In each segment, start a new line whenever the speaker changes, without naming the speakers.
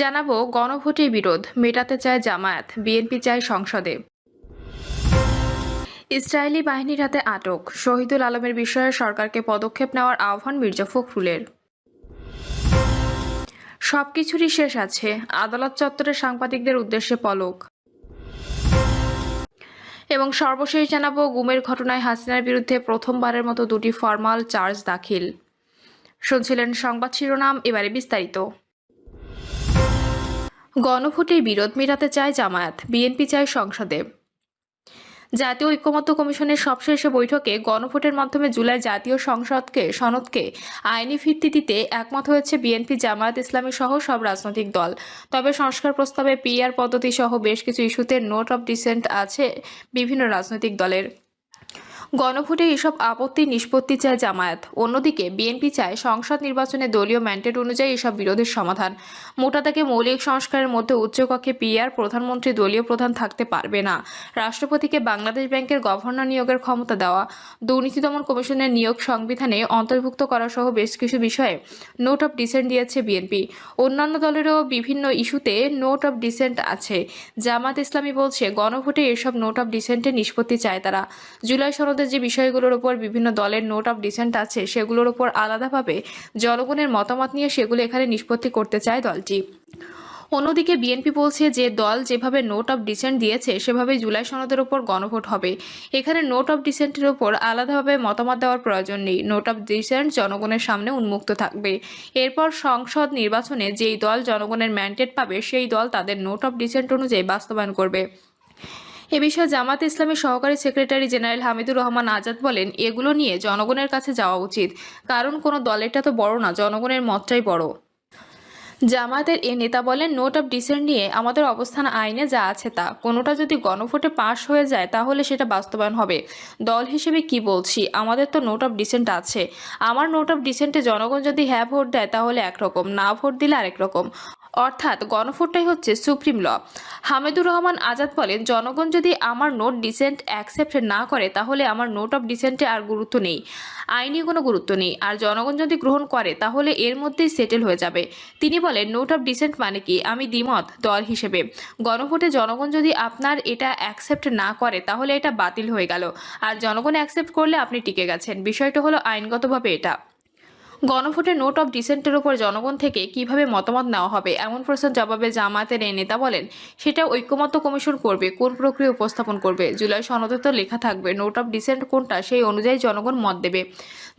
জানাব গণভোটের বিরোধ, মেটাতে চায় জামায়াত, বিএনপি চায় সংসদে। ইসরায়েলি বাহিনীর হাতে আটক, শহীদুল আলমের বিষয়ে সরকারকে পদক্ষেপ নেওয়ার আহ্বান মির্জা ফখরুলের। সবকিছুরই শেষ আছে, আদালত চত্বরে সাংবাদিকদের উদ্দেশ্যে পলক। এবং সর্বশেষ জানাব, গুমের ঘটনায় হাসিনার বিরুদ্ধে প্রথমবারের মতো দুটি ফরমাল চার্জ দাখিল। শুনছিলেন সংবাদ শিরোনাম, এবারে বিস্তারিত। গণভোটের বিরোধ মেটাতে চায় জামায়াত। বিএনপি চায় সংসদে। জাতীয় ঐক্যমত্য কমিশনের সবশেষে বৈঠকে গণভোটের মাধ্যমে জুলাই জাতীয় সংসদকে, সনদকে আইনি ভিত্তি দিতে একমত হয়েছে বিএনপি, জামায়াত ইসলামী সহ সব রাজনৈতিক দল। তবে সংস্কার প্রস্তাবে পিআর পদ্ধতি সহ বেশ কিছু ইস্যুতে নোট অব ডিসেন্ট আছে বিভিন্ন রাজনৈতিক দলের। গণভোটে এসব আপত্তি নিষ্পত্তি চায় জামায়াত। অন্যদিকে বিএনপি চায় সংসদ নির্বাচনে দলীয় ম্যান্ডেট অনুযায়ী এসব বিরোধের সমাধান। মোটা থেকে মৌলিক সংস্কারের মধ্যে উচ্চকক্ষে পিআর, প্রধানমন্ত্রী, দলীয় প্রধান থাকতে পারবে না। রাষ্ট্রপতিকে বাংলাদেশ ব্যাংকের গভর্নর নিয়োগের ক্ষমতা দেওয়া। দুর্নীতি দমন কমিশনের নিয়োগ সংবিধানে অন্তর্ভুক্ত করা সহ বেশ কিছু বিষয়ে নোট অফ ডিসেন্ট দিয়েছে বিএনপি। অন্যান্য দলেরও বিভিন্ন ইস্যুতে নোট অফ ডিসেন্ট আছে। জামাত ইসলামী বলছে, গণভোটে এসব নোট অফ ডিসেন্টের নিষ্পত্তি চায় তারা। জুলাই সনদের যে বিষয়গুলোর উপর বিভিন্ন দলের নোট অফ ডিসেন্ট আছে, সেগুলোর উপর আলাদাভাবে জনগণের মতামত নিয়ে সেগুলো এখানে নিষ্পত্তি করতে চায় দলটি। অন্যদিকে বিএনপি বলছে যে দল যেভাবে নোট অফ ডিসেন্ট দিয়েছে সেভাবে জুলাই সনদের উপর গণভোট হবে। এখানে নোট অফ ডিসেন্টের উপর আলাদাভাবে মতামত দেওয়ার প্রয়োজন নেই। নোট অফ ডিসেন্ট জনগণের সামনে উন্মুক্ত থাকবে। এরপর সংসদ নির্বাচনে যেই দল জনগণের ম্যান্ডেট পাবে, সেই দল তাদের নোট অফ ডিসেন্ট অনুযায়ী বাস্তবায়ন করবে। এ বিষয়ে জামাত ইসলামের সহকারী সেক্রেটারি জেনারেল হামিদুর রহমান আজাদ বলেন, এগুলো নিয়ে জনগণের কাছে যাওয়া উচিত। কারণ কোনো দলেরটা তো বড় না, জনগণের মতটাই বড়। জামায়াতের এ নেতা বলেন, নোট অফ ডিসেন্ট নিয়ে আমাদের অবস্থান, আইনে যা আছে তা। কোনোটা যদি গণভোটে পাশ হয়ে যায়, তাহলে সেটা বাস্তবায়ন হবে। দল হিসেবে কি বলছি? আমাদের তো নোট অফ ডিসেন্ট আছে। আমার নোট অফ ডিসেন্টে জনগণ যদি হ্যাঁ ভোট দেয়, তাহলে একরকম। না ভোট দিলে আরেক রকম। অর্থাৎ গণভোটটাই হচ্ছে সুপ্রিম ল। হামিদুর রহমান আজাদ বলেন, জনগণ যদি আমার নোট ডিসেন্ট অ্যাকসেপ্ট না করে, তাহলে আমার নোট অফ ডিসেন্টে আর গুরুত্ব নেই। আইনি কোনো গুরুত্ব নেই। আর জনগণ যদি গ্রহণ করে, তাহলে এর মধ্যেই সেটেল হয়ে যাবে। তিনি বলেন, নোট অফ ডিসেন্ট মানে কি? আমি দ্বিমত, দল হিসেবে। গণভোটে জনগণ যদি আপনার এটা অ্যাকসেপ্ট না করে, তাহলে এটা বাতিল হয়ে গেল। আর জনগণ অ্যাকসেপ্ট করলে আপনি টিকে গেছেন। বিষয়টা হলো আইনগতভাবে এটা। গণভোটে নোট অফ ডিসেন্টের ওপর জনগণ থেকে কীভাবে মতামত নেওয়া হবে? এমন প্রশ্নের জবাবে জামায়াতের এই নেতা বলেন সেটা ঐক্যমত্য কমিশন করবে, কোন প্রক্রিয়া উপস্থাপন করবে? জুলাই সনদে তো লেখা থাকবে, নোট অফ ডিসেন্ট কোনটা, সেই অনুযায়ী জনগণ মত দেবে।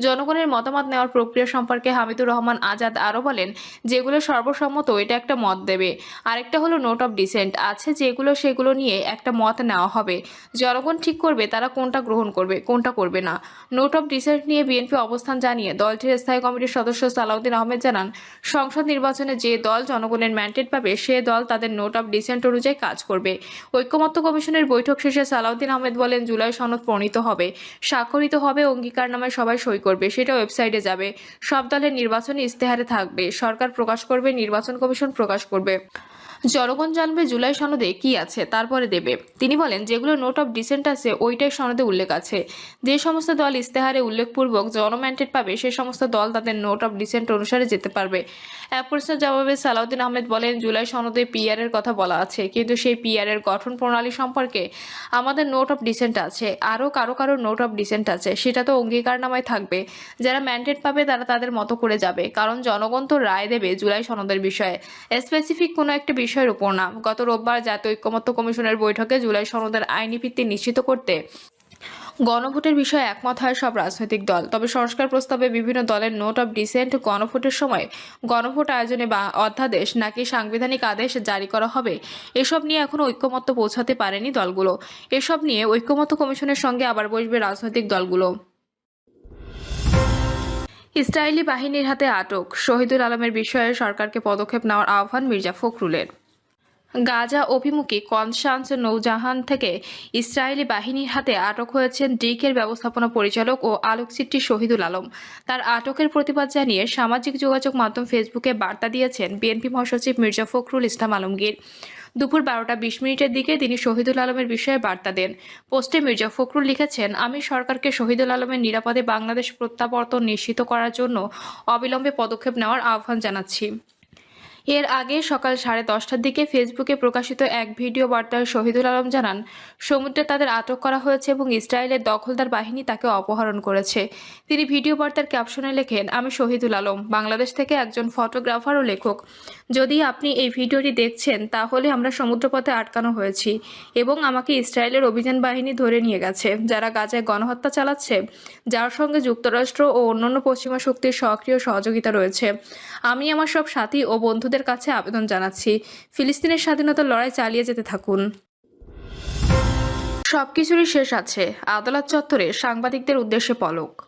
জনগণের মতামত নেওয়ার প্রক্রিয়া সম্পর্কে হামিদুর রহমান আজাদ আরও বলেন, যেগুলো সর্বসম্মত এটা একটা মত দেবে। আরেকটা হলো নোট অফ ডিসেন্ট, আছে যেগুলো সেগুলো নিয়ে একটা মত নেওয়া হবে। জনগণ ঠিক করবে তারা কোনটা গ্রহণ করবে, কোনটা করবে না। নোট অফ ডিসেন্ট নিয়ে বিএনপি অবস্থান জানিয়ে দলটির স্থায়ী কমিটির সদস্য সালাউদ্দিন আহমেদ জানান, সংসদ নির্বাচনে যে দল জনগণের ম্যান্ডেট পাবে, সে দল তাদের নোট অব ডিসেন্ট অনুযায়ী কাজ করবে। ঐক্যমত্য কমিশনের বৈঠক শেষে সালাউদ্দিন আহমেদ বলেন, জুলাই সনদ প্রণীত হবে, স্বাক্ষরিত হবে অঙ্গীকার নামে সবাই সই করবে, সেটা ওয়েবসাইটে যাবে। সব দলের নির্বাচনী ইস্তেহারে থাকবে, সরকার প্রকাশ করবে, নির্বাচন কমিশন প্রকাশ করবে। জনগণ জানবে জুলাই সনদে কি আছে, তারপরে দেবে। তিনি বলেন, যেগুলো নোট অফ ডিসেন্ট আছে, ওইটাই সনদে উল্লেখ আছে। যে সমস্ত দল ইস্তেহারে উল্লেখপূর্বক জনম্যান্ডেট পাবে, সে সমস্ত দল তাদের নোট অফ ডিসেন্ট অনুসারে যেতে পারবে। এক প্রশ্নের জবাবে সালাউদ্দিন আহমেদ বলেন, জুলাই সনদে পিআর এর কথা বলা আছে, কিন্তু সেই পিআর এর গঠন প্রণালী সম্পর্কে আমাদের নোট অফ ডিসেন্ট আছে, আরও কারও কারও নোট অফ ডিসেন্ট আছে, সেটা তো অঙ্গীকারনামায় থাকবে। যারা ম্যান্ডেট পাবে, তারা তাদের মতো করে যাবে, কারণ জনগণ তো রায় দেবে জুলাই সনদের বিষয়ে। স্পেসিফিক কোনো একটা বিষয়ের উপর না। গত রোববার জাতীয় ঐক্যমত্য কমিশনের বৈঠকে জুলাই সনদের আইনি ভিত্তি নিশ্চিত করতে গণভোটের বিষয়ে একমত হয় সব রাজনৈতিক দল। তবে সংস্কার প্রস্তাবে বিভিন্ন দলের নোট অব ডিসেন্ট গণভোটের সময় গণভোট আয়োজনে বা অধ্যাদেশ নাকি সাংবিধানিক আদেশ জারি করা হবে, এসব নিয়ে এখনও ঐক্যমত্য পৌঁছাতে পারেনি দলগুলো। এসব নিয়ে ঐক্যমত্য কমিশনের সঙ্গে আবার বসবে রাজনৈতিক দলগুলো। ইসরায়েলি বাহিনীর হাতে আটক। শহীদুল আলমের বিষয়ে সরকারকে পদক্ষেপ নেওয়ার আহ্বান মির্জা ফখরুলের। গাজা অভিমুখী কনসান্স নৌজাহান থেকে ইসরায়েলি বাহিনীর হাতে আটক হয়েছেন ডিকের ব্যবস্থাপনা পরিচালক ও আলোকচিত্রী শহীদুল আলম। তার আটকের প্রতিবাদ জানিয়ে সামাজিক যোগাযোগ মাধ্যম ফেসবুকে বার্তা দিয়েছেন বিএনপি মহাসচিব মির্জা ফখরুল ইসলাম আলমগীর। দুপুর বারোটা বিশ মিনিটের দিকে তিনি শহীদুল আলমের বিষয়ে বার্তা দেন। পোস্টে মির্জা ফখরুল লিখেছেন, আমি সরকারকে শহীদুল আলমের নিরাপদে বাংলাদেশ প্রত্যাবর্তন নিশ্চিত করার জন্য অবিলম্বে পদক্ষেপ নেওয়ার আহ্বান জানাচ্ছি। এর আগে সকাল সাড়ে দশটার দিকে ফেসবুকে প্রকাশিত এক ভিডিও বার্তায় শহীদুল আলম জানান, সমুদ্রে তাদের আটক করা হয়েছে এবং ইসরায়েলের দখলদার বাহিনী তাকে অপহরণ করেছে। তিনি ভিডিও বার্তার ক্যাপশনে লেখেন, আমি শহীদুল আলম, বাংলাদেশ থেকে একজন ফটোগ্রাফার ও লেখক। যদি আপনি এই ভিডিওটি দেখছেন, তাহলে আমরা সমুদ্রপথে আটকানো হয়েছি এবং আমাকে ইসরায়েলের অভিযান বাহিনী ধরে নিয়ে গেছে, যারা গাজায় গণহত্যা চালাচ্ছে, যার সঙ্গে যুক্তরাষ্ট্র ও অন্যান্য পশ্চিমা শক্তির সক্রিয় সহযোগিতা রয়েছে। আমি আমার সব সাথী ও বন্ধুদের কাছে আবেদন জানাচ্ছি। ফিলিস্তিনের স্বাধীনতার লড়াই চালিয়ে যেতে থাকুন। সবকিছুরই শেষ আছে। আদালত চত্বরে সাংবাদিকদের উদ্দেশ্যে পলক।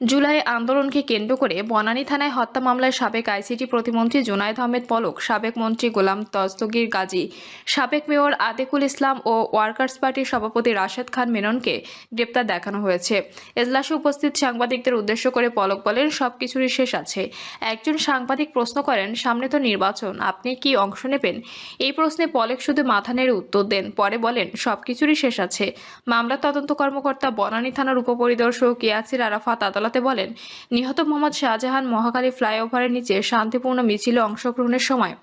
জুলাই আন্দোলনকে কেন্দ্র করে বনানী থানায় হত্যা মামলায় সাবেক আইসিটি প্রতিমন্ত্রী জুনায়েদ আহমেদ পলক, সাবেক মন্ত্রী গোলাম তস্তগির গাজী, সাবেক মেয়র আতেকুল ইসলাম ও ওয়ার্কার্স পার্টির সভাপতি রাশেদ খান মেননকে গ্রেপ্তার দেখানো হয়েছে। এজলাসে উপস্থিত সাংবাদিকদের উদ্দেশ্য করে পলক বলেন, সবকিছুরই শেষ আছে। একজন সাংবাদিক প্রশ্ন করেন, সামনে তো নির্বাচন, আপনি কি অংশ নেবেন? এই প্রশ্নে পলক শুধু মাথা নেড়ে উত্তর দেন, পরে বলেন, সবকিছুরই শেষ আছে। মামলা তদন্ত কর্মকর্তা বনানী থানার উপপরিদর্শক ইয়াসির আরাফাত আদালতে বলেন। নিহত মোহাম্মদ শাহজাহান মহাকালী ফ্লাইওভারের নিচে শান্তিপূর্ণ মিছিলে অংশগ্রহণের সময়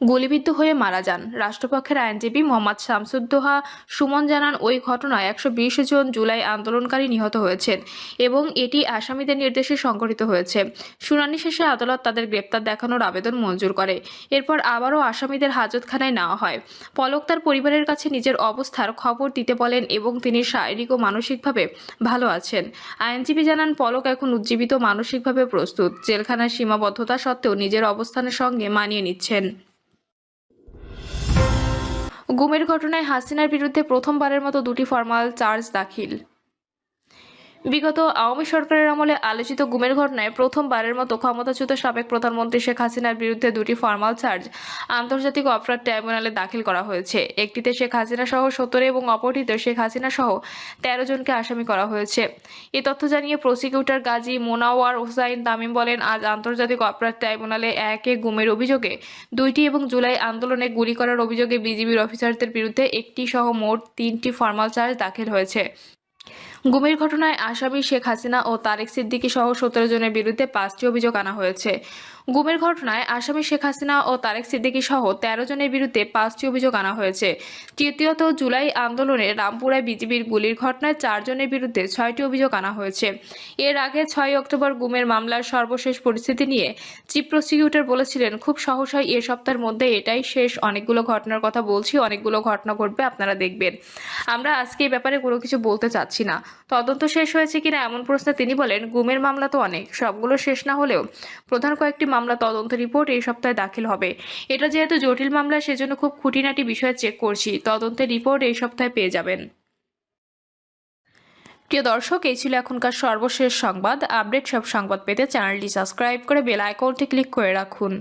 গুলিবিদ্ধ হয়ে মারা যান। রাষ্ট্রপক্ষের আইনজীবী মোহাম্মদ শামসুদ্দোহা সুমন জানান, ওই ঘটনায় একশো বিশ জন জুলাই আন্দোলনকারী নিহত হয়েছেন এবং এটি আসামিদের নির্দেশে সংঘটিত হয়েছে। শুনানি শেষে আদালত তাদের গ্রেপ্তার দেখানোর আবেদন মঞ্জুর করে। এরপর আবারও আসামিদের হাজতখানায় নেওয়া হয়। পলক তার পরিবারের কাছে নিজের অবস্থার খবর দিতে বলেন এবং তিনি শারীরিক ও মানসিকভাবে ভালো আছেন। আইনজীবী জানান, পলক এখন উজ্জীবিত মানসিকভাবে প্রস্তুত। জেলখানার সীমাবদ্ধতা সত্ত্বেও নিজের অবস্থানের সঙ্গে মানিয়ে নিচ্ছেন। গুমের ঘটনায় হাসিনার বিরুদ্ধে প্রথমবারের মতো দুটি ফরমাল চার্জ দাখিল। বিগত আওয়ামী সরকারের আমলে আলোচিত গুমের ঘটনায় প্রথমবারের মতো ক্ষমতাচ্যুত সাবেক প্রধানমন্ত্রী শেখ হাসিনার বিরুদ্ধে দুটি ফর্মাল চার্জ আন্তর্জাতিক অপরাধ ট্রাইব্যুনালে দাখিল করা হয়েছে। একটিতে শেখ হাসিনা সহ সত্তর এবং অপরটিতে শেখ হাসিনা সহ তেরো জনকে আসামি করা হয়েছে। এ তথ্য জানিয়ে প্রসিকিউটর গাজী মোনাওয়ার হোসাইন তামিম বলেন, আজ আন্তর্জাতিক অপরাধ ট্রাইব্যুনালে একে গুমের অভিযোগে, দুইটি এবং জুলাই আন্দোলনে গুলি করার অভিযোগে বিজিবির অফিসারদের বিরুদ্ধে একটি সহ মোট তিনটি ফর্মাল চার্জ দাখিল হয়েছে। গুমের ঘটনায় আসামি শেখ হাসিনা ও তারেক সিদ্দিকী সহ সতেরো জনের বিরুদ্ধে পাঁচটি অভিযোগ আনা হয়েছে। গুমের ঘটনায় আসামি শেখ হাসিনা ও তারেক সিদ্দিকী সহ তেরো জনের বিরুদ্ধে পাঁচটি অভিযোগ আনা হয়েছে। তৃতীয়ত জুলাই আন্দোলনে রামপুরায় বিজিবির গুলির ঘটনায় চারজনের বিরুদ্ধে ছয়টি অভিযোগ আনা হয়েছে। এর আগে ছয় অক্টোবর গুমের মামলার সর্বশেষ পরিস্থিতি নিয়ে চিফ প্রসিকিউটর বলেছিলেন, খুব সহসাই এ সপ্তাহের মধ্যে এটাই শেষ। অনেকগুলো ঘটনার কথা বলছি, অনেকগুলো ঘটনা ঘটবে, আপনারা দেখবেন। আমরা আজকে এই ব্যাপারে কোনো কিছু বলতে চাচ্ছি না। তদন্ত শেষ হয়েছে কিনা এমন প্রশ্নে তিনি বলেন, গুমের মামলা তো অনেক, সবগুলো শেষ না হলেও প্রধান কয়েকটি মামলা তদন্ত রিপোর্ট এই সপ্তাহে দাখিল হবে। এটা যেহেতু জটিল মামলা, সেজন্য খুব খুঁটিনাটি বিষয় চেক করছি। তদন্তের রিপোর্ট এই সপ্তাহে পেয়ে যাবেন। প্রিয় দর্শক, এই ছিল এখনকার সর্বশেষ সংবাদ। আপডেট সব সংবাদ পেতে চ্যানেলটি সাবস্ক্রাইব করে বেল আইকনটি ক্লিক করে রাখুন।